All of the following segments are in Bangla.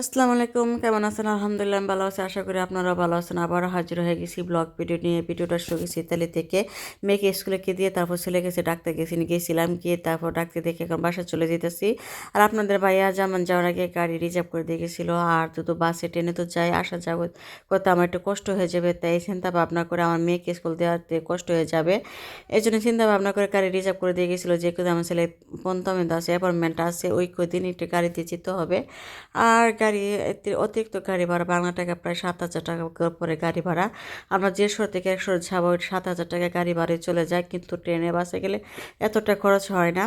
আসসালামু আলাইকুম, কেমন আছেন? আলহামদুলিল্লাহ ভালো আছি, আশা করি আপনারাও ভালো আছেন। আবারও হাজির হয়ে গেছি ব্লগ ভিডিও নিয়ে। ভিডিওটা শুরু গেছি ইতালি থেকে। মেয়েকে স্কুলে কে দিয়ে তারপর ছেলে গেছে, ডাক্তার গেছি গিয়েছিলাম গিয়ে তারপর ডাক্তার দেখে এখন বাসায় চলে যেতেছি। আর আপনাদের ভাইয়া যেমন যাওয়ার আগে গাড়ি রিজার্ভ করে দিয়ে গেছিল। আর তো বাসে, ট্রেনে তো যাই, আসা যাওয়া করতে আমার একটু কষ্ট হয়ে যাবে, তাই চিন্তা ভাবনা করে আমার মেয়েকে স্কুল দেওয়াতে কষ্ট হয়ে যাবে। এই জন্য চিন্তা ভাবনা করে গাড়ি রিজার্ভ করে দিয়ে গেছিল, যে কোনো আমার ছেলে পন্তমে আছে, অ্যাপয়েন্টমেন্ট আছে, ওই কদিন একটু গাড়িতে যেতে হবে। আর এতে অতিরিক্ত গাড়ি ভাড়া, বাংলা টাকা প্রায় সাত হাজার টাকা পরে গাড়ি ভাড়া। আমরা যে শহর থেকে একশো যাব সাত হাজার টাকা গাড়ি ভাড়ায় চলে যায়, কিন্তু ট্রেনে, বাসে গেলে এতটা খরচ হয় না।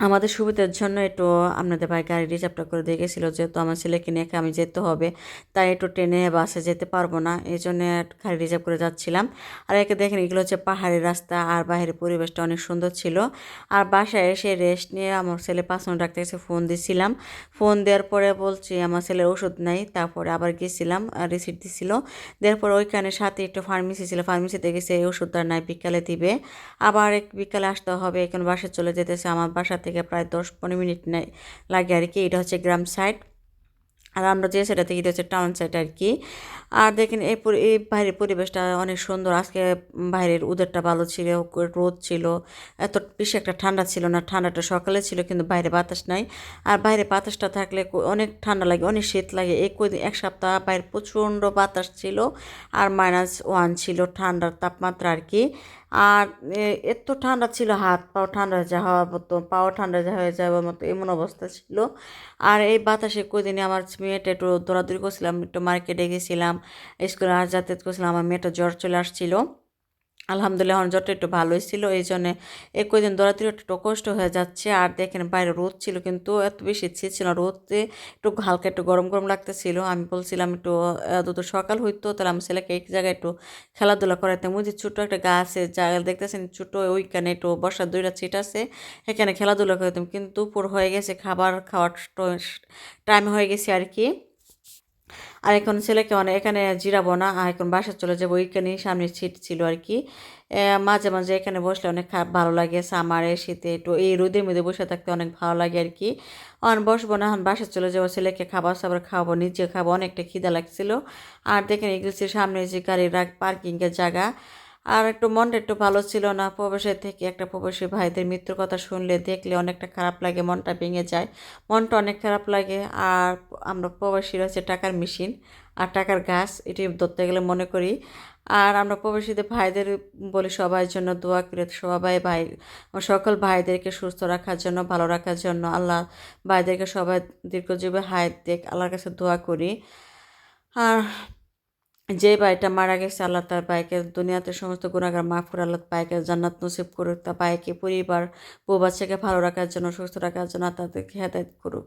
আমাদের সুবিধার জন্য একটু আপনাদের ভাই গাড়ি রিজার্ভটা করে দিয়ে গেছিল, যেহেতু আমার ছেলেকে নিয়ে আমি যেতে হবে, তাই একটু ট্রেনে বাসে যেতে পারব না, এই জন্য গাড়ি রিজার্ভ করে যাচ্ছিলাম। আর একে দেখেন এগুলো হচ্ছে পাহাড়ি রাস্তা আর বাইরের পরিবেশটা অনেক সুন্দর ছিল। আর বাসায় এসে রেস্ট নিয়ে আমার ছেলে পাঁচ মিনিট ডাক্তার কাছে ফোন দিছিলাম। ফোন দেওয়ার পরে বলছি আমার ছেলের ওষুধ নাই, তারপরে আবার গেছিলাম রিসিট দিছিল। দেওয়ার পরে ওইখানে সাথে একটু ফার্মেসি ছিল ফার্মেসিতে গেছে, এই ওষুধটা নাই, বিকালে দিবে। আবার এক বিকালে আসতে হবে, এখন বাসায় চলে যেতেছে, আমার বাসা থেকে প্রায় দশ পনেরো মিনিট লাগে আর কি। এটা হচ্ছে গ্রাম সাইড। আর আমরা যে সেটা থেকে হচ্ছে টাউন সাইড আর কি। আর দেখেন, এই এই বাইরের পরিবেশটা অনেক সুন্দর। আজকে বাইরের উদেরটা ভালো ছিল, রোদ ছিল। এত বেশি একটা ঠান্ডা ছিল না। ঠান্ডাটা সকালে ছিল, কিন্তু বাইরে বাতাস নাই। আর বাইরে বাতাসটা থাকলে অনেক ঠান্ডা লাগে, অনেক শীত লাগে। কদিন এক সপ্তাহ বাইরে প্রচণ্ড বাতাস ছিল। আর মাইনাস ওয়ান ছিল ঠান্ডার তাপমাত্রা আর কি। আর এত ঠান্ডা ছিল, হাত পাও ঠান্ডা হয়ে হওয়ার মতো, পাও ঠান্ডা হয়ে যাওয়ার মতো এমন অবস্থা ছিল। আর এই বাতাসে কদিনে আমার মেয়েটা একটু দৌড়াদৌড়ি করছিলাম, একটু মার্কেটে গেছিলাম, স্কুলে আর যাতায়াত করছিলাম, আমার মেয়েটা জ্বর চলে আসছিল। আলহামদুলিল্লাহ জ্বরটা একটু ভালোই ছিল, এই জন্যে এক কদিন দৌড়াতে একটু কষ্ট হয়ে যাচ্ছে। আর দেখেন বাইরে রোদ ছিল, কিন্তু এত বেশি শীত ছিল রোদে একটু হালকা একটু গরম গরম লাগতেছিল। আমি বলছিলাম একটু দুটো সকাল হইতো, তাহলে আমি ছেলেকে এক জায়গায় একটু খেলাধুলা করাইতাম। ওই যে ছোটো একটা গাছে জায়গা দেখতেছেন ছোটো ওইখানে একটু বসার দুইটা ছিট আছে, এখানে খেলাধুলা করতাম কিন্তু দুপুর হয়ে গেছে, খাবার খাওয়ার টাইম হয়ে গেছে আর কি। আর এখন ছেলেকে অনেক এখানে জিরাবো না, আর এখন বাসা চলে যাব। ওইখানে সামনে সিট ছিল আর কি। মাঝে মাঝে এখানে বসলে অনেক ভালো লাগে, সামারে শীতে একটু এই রোদের মধ্যে বসে থাকতে অনেক ভালো লাগে আর কি। অন, বসবো না, এখন বাসা চলে যাব, ছেলেকে খাবার সাবার খাব নিজে খাব, অনেকটা খিদা লাগছিল। আর দেখেন এগুলো সামনে যে গাড়ি রাখ পার্কিংয়ের জায়গা। আর একটু মনটা একটু ভালো ছিল না। প্রবাসের থেকে একটা প্রবাসী ভাইদের মৃত্যুর কথা শুনলে দেখলে অনেকটা খারাপ লাগে, মনটা ভেঙে যায়। মনটা অনেক খারাপ লাগে আর আমরা প্রবাসীরা হচ্ছে টাকার মেশিন আর টাকার গাছ, এটি ধরতে গেলে মনে করি। আর আমরা প্রবাসীদের ভাইদের বলি সবার জন্য দোয়া করে সবাই ভাই, সকল ভাইদেরকে সুস্থ রাখার জন্য, ভালো রাখার জন্য। আল্লাহ ভাইদেরকে সবাই দীর্ঘজীবী হায় দেখ আল্লাহর কাছে দোয়া করি। আর যে ভাইটা মারা গেছে, আল্লাহ তার ভাইকে দুনিয়াতে সমস্ত গুণাগার মাফ করে, আল্লাহ ভাইকে জান্নাত নসিব করুক, তার ভাইকে পরিবার, বউ বাচ্চাকে ভালো রাখার জন্য, সুস্থ রাখার জন্য তাদেরকে হেদায়ত করুক।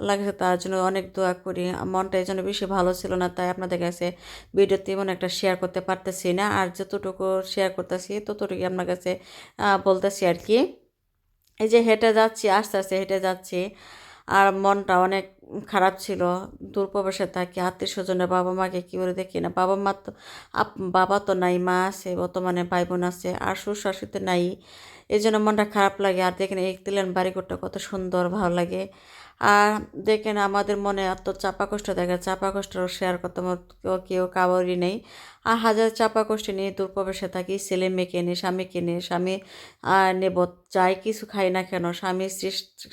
আল্লাহ কাছে তার জন্য অনেক দোয়া করি। মনটা এই জন্য বেশি ভালো ছিল না, তাই আপনাদের কাছে ভিডিওতে এমন একটা শেয়ার করতে পারতেছি না। আর যতটুকু শেয়ার করতেছি ততটুকু আপনার কাছে বলতেছি আর কি। এই যে হেঁটে যাচ্ছি, আস্তে আস্তে হেঁটে যাচ্ছি। আর মনটা অনেক খারাপ ছিল। দূরপ্রবাসে থাকি আত্মীয় স্বজনের বাবা মাকে কী করে দেখি না। বাবা মা তো বাবা তো নাই, মা আছে, বর্তমানে ভাই বোন আছে, আর সুশাসিত নাই। এই জন্য মনটা খারাপ লাগে। আর দেখেন এই দিলেন বাড়িঘরটা কত সুন্দর, ভালো লাগে। আর দেখেন আমাদের মনে এত চাপা কষ্ট দেখে চাপা কষ্ট শেয়ার করতে কেউ কাবারই নেই। আর হাজার চাপা কষ্ট নিয়ে দূরপ্রবেশে থাকি, ছেলে মেয়েকে নিয়ে স্বামীকে নিয়ে স্বামী নেব, যাই কিছু খাই না কেন, স্বামী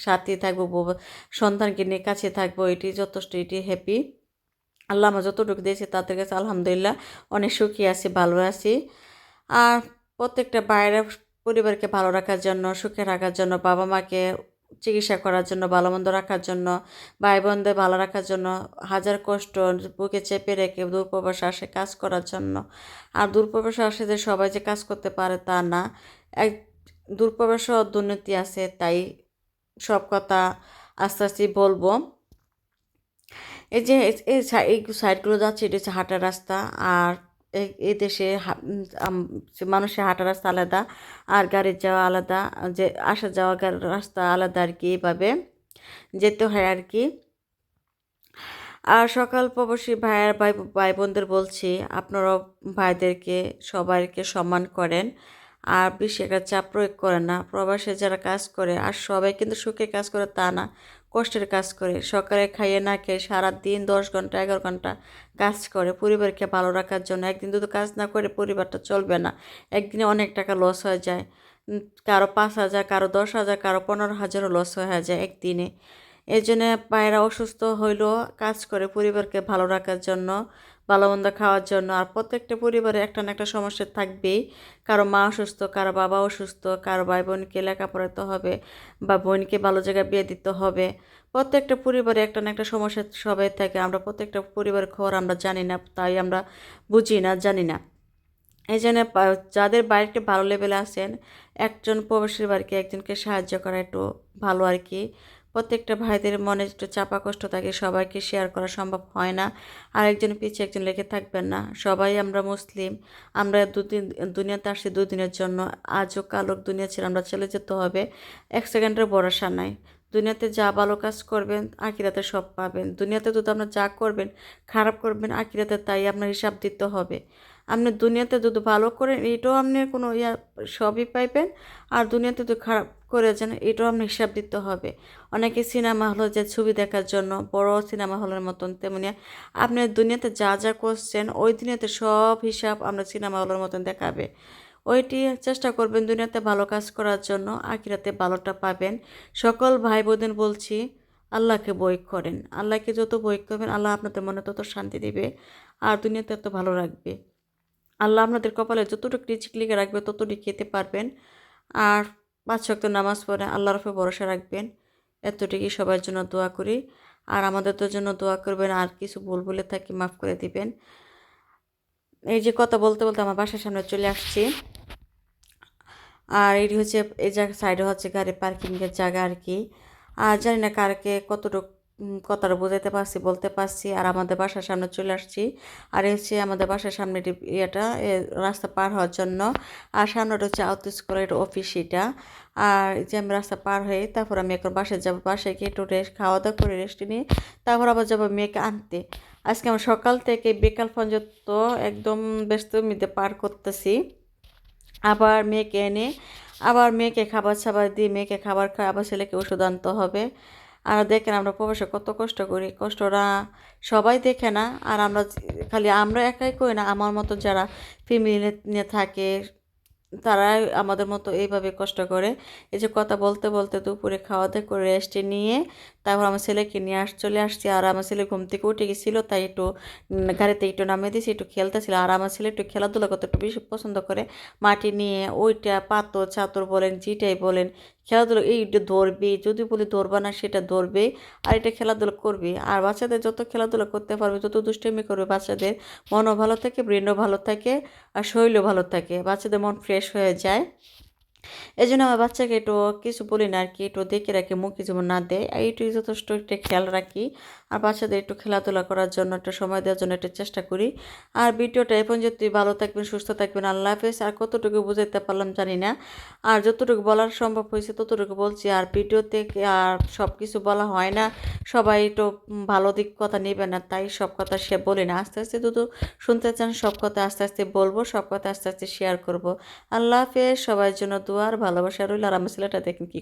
সাথে থাকব সন্তানকে নিয়ে কাছে থাকব, এটি যথেষ্ট, এটি হ্যাপি আল্লাহ আমার যতটুকু দিয়েছে তাদের কাছে আলহামদুলিল্লাহ অনেক সুখী আছি, ভালো আছি। আর প্রত্যেকটা বাইরের পরিবারকে ভালো রাখার জন্য, সুখে রাখার জন্য বাবা মাকে চিকিৎসা করার জন্য ভালো মন্দ রাখার জন্য ভাই বোনদের ভালো রাখার জন্য, হাজার কষ্ট, বুকে চেপে রেখে দূরপ্রবাসে আসে কাজ করার জন্য। আর দূরপ্রবাসে আসে যে সবাই যে কাজ করতে পারে তা না। এক দূরপ্রবাসে দুর্নীতি আছে, তাই সব কথা আস্তে আস্তে বলব। এই যে এই সাইডগুলো যাচ্ছে, এটা হচ্ছে হাঁটার রাস্তা। আর এই দেশে মানুষের হাঁটা রাস্তা আলাদা আর গাড়ির যাওয়া আলাদা, যে আসা যাওয়া রাস্তা আলাদা আর কি এভাবে যেতে হয় আর কি। আর সকাল প্রবাসী ভাইয়ের ভাই ভাই বোনদের বলছি আপনারা ভাইদেরকে, সবাইকে সম্মান করেন। আর বেশি একটা চাপ প্রয়োগ করে না। প্রবাসে যারা কাজ করে, আর সবাই কিন্তু সুখে কাজ করে তা না। কষ্টের কাজ করে। সকালে খাইয়ে না খেয়ে সারাদিন দশ ঘণ্টা, এগারো ঘণ্টা কাজ করে। পরিবারকে ভালো রাখার জন্য একদিন দুটো কাজ না করে পরিবারটা চলবে না। একদিনে অনেক টাকা লস হয়ে যায়। কারও পাঁচ হাজার, কারও দশ হাজার, কারও পনেরো হাজারও লস হয়ে যায় একদিনে। এই জন্যে পায়রা অসুস্থ হইলেও কাজ করে পরিবারকে ভালো রাখার জন্য ভালো মন্দ খাওয়ার জন্য। আর প্রত্যেকটা পরিবারে একটা না একটা সমস্যা থাকবেই। কারও মা অসুস্থ, কারও বাবা অসুস্থ, কারও ভাই বোনকে লেখা পড়াতে হবে বা বোনকে ভালো জায়গায় বিয়ে দিতে হবে। প্রত্যেকটা পরিবারে একটা না একটা সমস্যা সবাই থাকে। আমরা প্রত্যেকটা পরিবারের খবর আমরা জানি না, তাই আমরা বুঝি না, জানি না। এই জন্য যাদের বাড়িতে ভালো লেভেলে আছেন, একজন প্রবাসীর বাড়িকে একজনকে সাহায্য করা একটু ভালো আর কি। প্রত্যেকটা ভাইদের মনে একটু চাপা কষ্ট থাকে, সবাইকে শেয়ার করা সম্ভব হয় না। আর একজন পিছিয়ে একজন লেগে থাকবেন না। সবাই আমরা মুসলিম, আমরা দুদিন, দুনিয়াতে আসছি দুদিনের জন্য। আজও কালোক দুনিয়া ছিল আমরা চলে যেতে হবে। এক সেকেন্ডের ভরসা নাই। দুনিয়াতে যা ভালো কাজ করবেন আকিরাতে সব পাবেন। দুনিয়াতে যদি আপনার যা করবেন, খারাপ করবেন আকিরাতে তাই আপনার হিসাব দিতে হবে। আপনি দুনিয়াতে যদি ভালো করেন, এটাও আপনি কোনো ইয়া, সবই পাইবেন। আর দুনিয়াতে যদি খারাপ করে যান, এটাও আপনি হিসাব দিতে হবে। অনেকে সিনেমা হলে যে ছবি দেখার জন্য, বড় সিনেমা হলের মতন তেমনি আপনি দুনিয়াতে যা যা করছেন, ওই দুনিয়াতে সব হিসাব আমরা সিনেমা হলের মতন দেখাবে। ওইটি চেষ্টা করবেন দুনিয়াতে ভালো কাজ করার জন্য, আখিরাতে ভালোটা পাবেন। সকল ভাই বোনের বলছি, আল্লাহকে বই করেন। আল্লাহকে যত বই করবেন, আল্লাহ আপনাদের মনে তত শান্তি দিবে। আর দুনিয়াতে তত ভালো রাখবে। আল্লাহ আপনাদের কপালে যতটুকু রিচিক লিখে রাখবে ততটুকু খেতে পারবেন। আর পাঁচ শক্ত নামাজ পড়ে আল্লাহর উপরে ভরসা রাখবেন। এতটুকুই সবার জন্য দোয়া করি। আর আমাদের তো জন্য দোয়া করবেন, আর কিছু ভুল বলে থাকি মাফ করে দিবেন। এই যে কথা বলতে বলতে আমার বাসার সামনে চলে আসছি। আর এটি হচ্ছে, এই জায়গা সাইডে হচ্ছে গাড়ি পার্কিংয়ের জায়গা আর কি। আর জানি না কারকে কতটুকু কথাটা বোঝাতে পারছি, বলতে পারছি, আর আমাদের বাসার সামনে চলে আসছি। আর হচ্ছে আমাদের বাসার সামনে ইয়েটা রাস্তা পার হওয়ার জন্য। আর সামনেটা হচ্ছে আউট স্কুলের অফিস এটা। আর যে আমি রাস্তা পার হয়ে, তারপর আমি এখন বাসায় যাব। বাসায় গিয়ে একটু রেস্ট খাওয়া দাওয়া করে রেস্ট নিয়ে, তারপর আবার যাব মেয়েকে আনতে। আজকে আমার সকাল থেকে বিকাল পর্যন্ত একদম ব্যস্ত মিতে পার করতেছি। আবার মেয়েকে এনে, আবার মেয়েকে খাবার ছাবার দিয়ে মেয়েকে খাবার খাওয়া আবার ছেলেকে ওষুধ আনতে হবে। আর দেখেন আমরা প্রবাসে কত কষ্ট করি কষ্টরা সবাই দেখে না। আর আমরা খালি আমরা একাই করি না, আমার মতো যারা ফ্যামিলি নিয়ে থাকে, তারাই আমাদের মতো এইভাবে কষ্ট করে। এই যে কথা বলতে বলতে দুপুরে খাওয়া দাওয়া করে রেস্টে নিয়ে তারপর আমার ছেলেকে নিয়ে আস, চলে আসছি। আর আমার ছেলে ঘুম থেকে উঠে গেছিল, তাই একটু গাড়িতে একটু নামিয়ে দিয়েছি, একটু খেলতেছিল। আর আমার ছেলে একটু খেলাধুলা করতে একটু বেশি পছন্দ করে। মাটি নিয়ে ওইটা পাতর চাতর বলেন, যেটাই বলেন খেলাধুলা এইটা ধরবে যদি বলি ধরবা না, সেটা ধরবে আর এটা খেলাধুলো করবে। আর বাচ্চাদের যত খেলাধুলো করতে পারবে, যত দুষ্টমি করবে বাচ্চাদের, মনও ভালো থাকে ব্রেনও ভালো থাকে, আর শরীরও ভালো থাকে। বাচ্চাদের মন ফ্রেশ হয়ে যায়। এই জন্য আমার বাচ্চাকে একটু কিছু বলি না আর কি, একটু দেখে রাখি, মুখ কিছু না দেয়। একটু যথেষ্ট একটু খেয়াল রাখি। আর বাচ্চাদের একটু খেলাধুলা করার জন্য, একটু সময় দেওয়ার জন্য একটু চেষ্টা করি। আর ভিডিওটা এখন যদি ভালো থাকবেন, সুস্থ থাকবেন, আল্লাহ হাফেজ। আর কতটুকু বুঝাইতে পারলাম জানি না। আর যতটুকু বলার সম্ভব হয়েছে ততটুকু বলছি। আর ভিডিওতে আর সব কিছু বলা হয় না। সবাই একটু ভালো দিক কথা নেবে না, তাই সব কথা সে বলি না। আস্তে আস্তে শুধু শুনতে চান, সব কথা আস্তে আস্তে বলব, সব কথা আস্তে আস্তে শেয়ার করব। আল্লাহ হাফেজ, সবার জন্য দুয়ার ভালোবাসা রইল আর আমার ছেলেটা দেখেন কী।